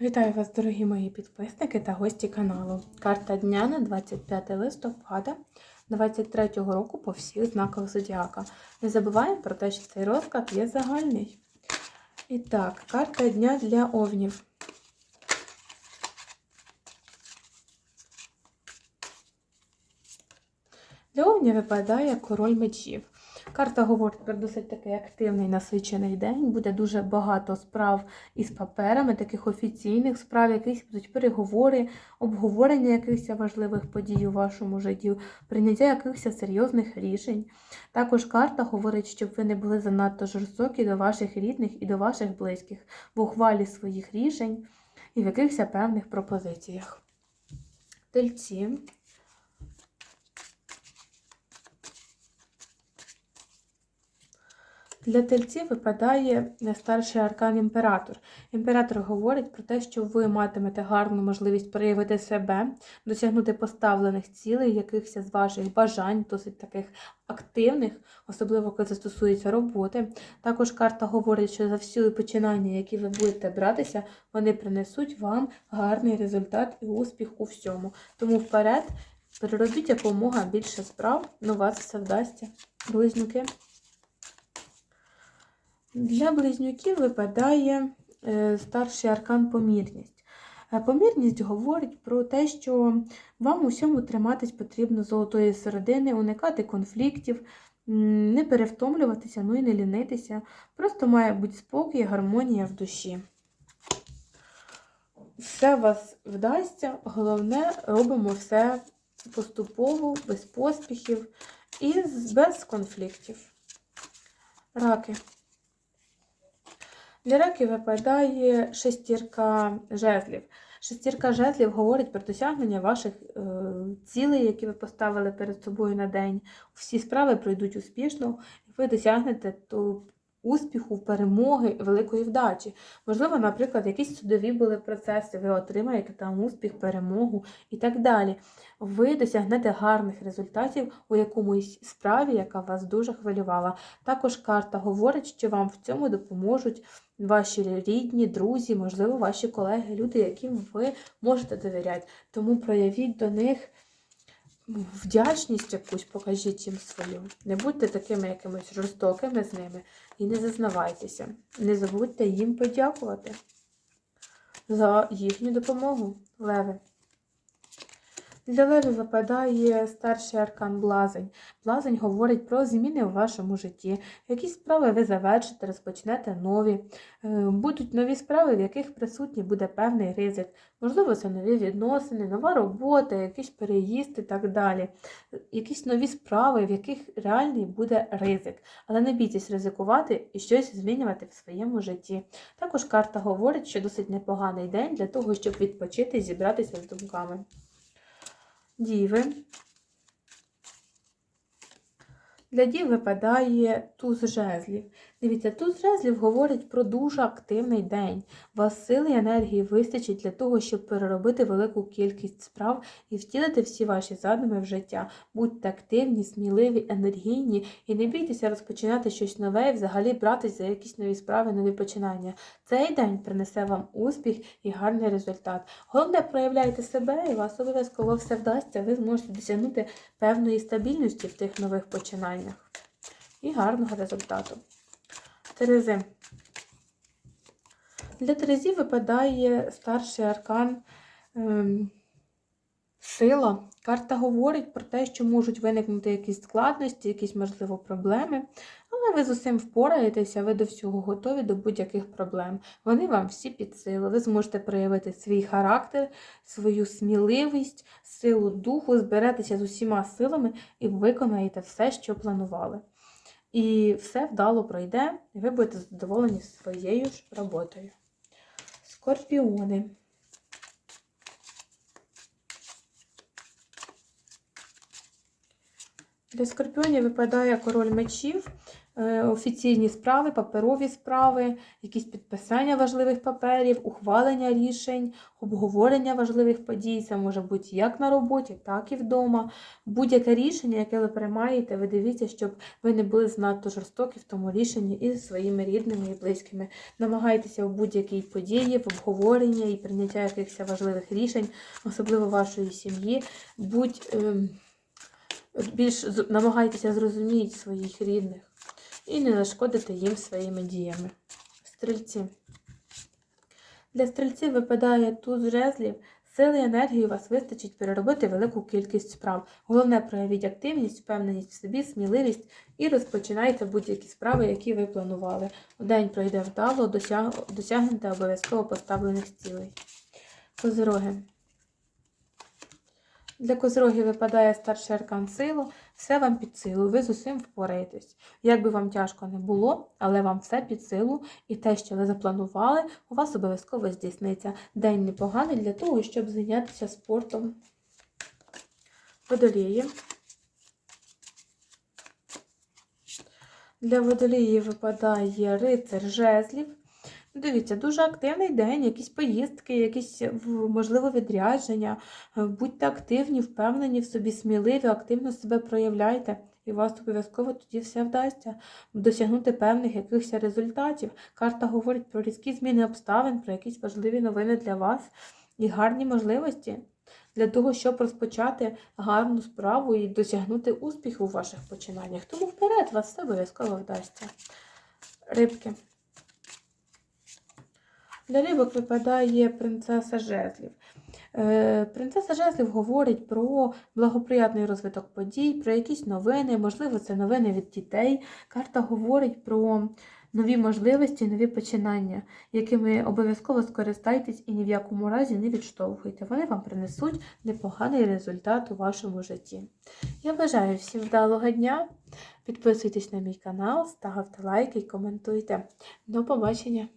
Вітаю вас, дорогі мої підписники та гості каналу. Карта дня на 25 листопада 2023 року по всіх знаках Зодіака. Не забуваємо про те, що цей розклад є загальний. І так, карта дня для овнів. Для овня випадає король мечів. Карта говорить про досить такий активний насичений день. Буде дуже багато справ із паперами, таких офіційних справ, якісь будуть переговори, обговорення якихось важливих подій у вашому житті, прийняття якихось серйозних рішень. Також карта говорить, щоб ви не були занадто жорстокі до ваших рідних і до ваших близьких в ухвалі своїх рішень і в якихось певних пропозиціях. Тельці. Для тельців випадає старший аркан імператор. Імператор говорить про те, що ви матимете гарну можливість проявити себе, досягнути поставлених цілей, якихось з ваших бажань, досить таких активних, особливо коли це стосується роботи. Також карта говорить, що за всі починання, які ви будете братися, вони принесуть вам гарний результат і успіх у всьому. Тому вперед переробіть якомога більше справ, ну вас все вдасться. Близнюки. Для близнюків випадає е, старший аркан помірність. Е, Помірність говорить про те, що вам у всьому триматись потрібно золотої середини, уникати конфліктів, не перевтомлюватися, ну і не лінитися. Просто має бути спокій, гармонія в душі. Все вас вдасться, головне, робимо все поступово, без поспіхів і без конфліктів. Раки. Для раків випадає шестірка жезлів. Шестірка жезлів говорить про досягнення ваших е, цілей, які ви поставили перед собою на день. Всі справи пройдуть успішно, і ви досягнете ту успіху, перемоги, великої вдачі. Можливо, наприклад, якісь судові були процеси, ви отримаєте там успіх, перемогу і так далі. Ви досягнете гарних результатів у якомусь справі, яка вас дуже хвилювала. Також карта говорить, що вам в цьому допоможуть ваші рідні, друзі, можливо, ваші колеги, люди, яким ви можете довіряти. Тому проявіть до них вдячність якусь, покажіть їм свою. Не будьте такими якимись жорстокими з ними і не зазнавайтеся. Не забудьте їм подякувати за їхню допомогу, леви. Для леві випадає старший аркан блазень. Блазень говорить про зміни в вашому житті. Якісь справи ви завершите, розпочнете нові. Е, Будуть нові справи, в яких присутній буде певний ризик. Можливо, це нові відносини, нова робота, якийсь переїзд і так далі. Якісь нові справи, в яких реальний буде ризик. Але не бійтесь ризикувати і щось змінювати в своєму житті. Також карта говорить, що досить непоганий день для того, щоб відпочити і зібратися з думками. Діви. Для дів випадає туз жезлів. Дивіться, туз жезлів говорить про дуже активний день. Вас сили і енергії вистачить для того, щоб переробити велику кількість справ і втілити всі ваші задуми в життя. Будьте активні, сміливі, енергійні і не бійтеся розпочинати щось нове і взагалі братись за якісь нові справи, нові починання. Цей день принесе вам успіх і гарний результат. Головне, проявляйте себе, і вас обов'язково все вдасться. Ви зможете досягнути певної стабільності в тих нових починаннях і гарного результату. Терези. Для Терезів випадає старший аркан ем, сила. Карта говорить про те, що можуть виникнути якісь складності, якісь, можливо, проблеми. Але ви з усім впораєтеся, ви до всього готові до будь-яких проблем. Вони вам всі під силу. Ви зможете проявити свій характер, свою сміливість, силу духу, зберетеся з усіма силами і виконаєте все, що планували. І все вдало пройде, і ви будете задоволені своєю ж роботою. Скорпіони. Для скорпіонів випадає король мечів. Е, офіційні справи, паперові справи, якісь підписання важливих паперів, ухвалення рішень, обговорення важливих подій. Це може бути як на роботі, так і вдома. Будь-яке рішення, яке ви приймаєте, ви дивіться, щоб ви не були занадто жорстокі в тому рішенні із своїми рідними і близькими. Намагайтеся в будь-якій події, в обговоренні і прийняття якихось важливих рішень, особливо вашої сім'ї. Будь ем, більш намагайтеся зрозуміти своїх рідних і не нашкодити їм своїми діями. Стрільці. Для стрільців випадає туз жезлів. Сили і енергії у вас вистачить переробити велику кількість справ. Головне проявіть активність, впевненість в собі, сміливість і розпочинайте будь-які справи, які ви планували. День пройде вдало, досяг... досягнете обов'язково поставлених цілей. Козироги. Для козирогів випадає старший аркан силу, все вам під силу, ви з усім впораєтесь. Як би вам тяжко не було, але вам все під силу, і те, що ви запланували, у вас обов'язково здійсниться. День непоганий для того, щоб зайнятися спортом. Водолії. Для водолії випадає рицар жезлів. Дивіться, дуже активний день, якісь поїздки, якісь в- можливо відрядження. Е, Будьте активні, впевнені в собі, сміливі, активно себе проявляйте, і у вас обов'язково тоді все вдасться досягнути певних якихось результатів. Карта говорить про різкі зміни обставин, про якісь важливі новини для вас і гарні можливості для того, щоб розпочати гарну справу і досягнути успіху у ваших починаннях. Тому вперед вас все обов'язково вдасться. Рибки. Для рибок випадає принцеса жезлів. Е, Принцеса жезлів говорить про благоприятний розвиток подій, про якісь новини, можливо, це новини від дітей. Карта говорить про нові можливості, нові починання, якими обов'язково скористайтесь і ні в якому разі не відштовхуйте. Вони вам принесуть непоганий результат у вашому житті. Я бажаю всім вдалого дня. Підписуйтесь на мій канал, ставте лайки і коментуйте. До побачення!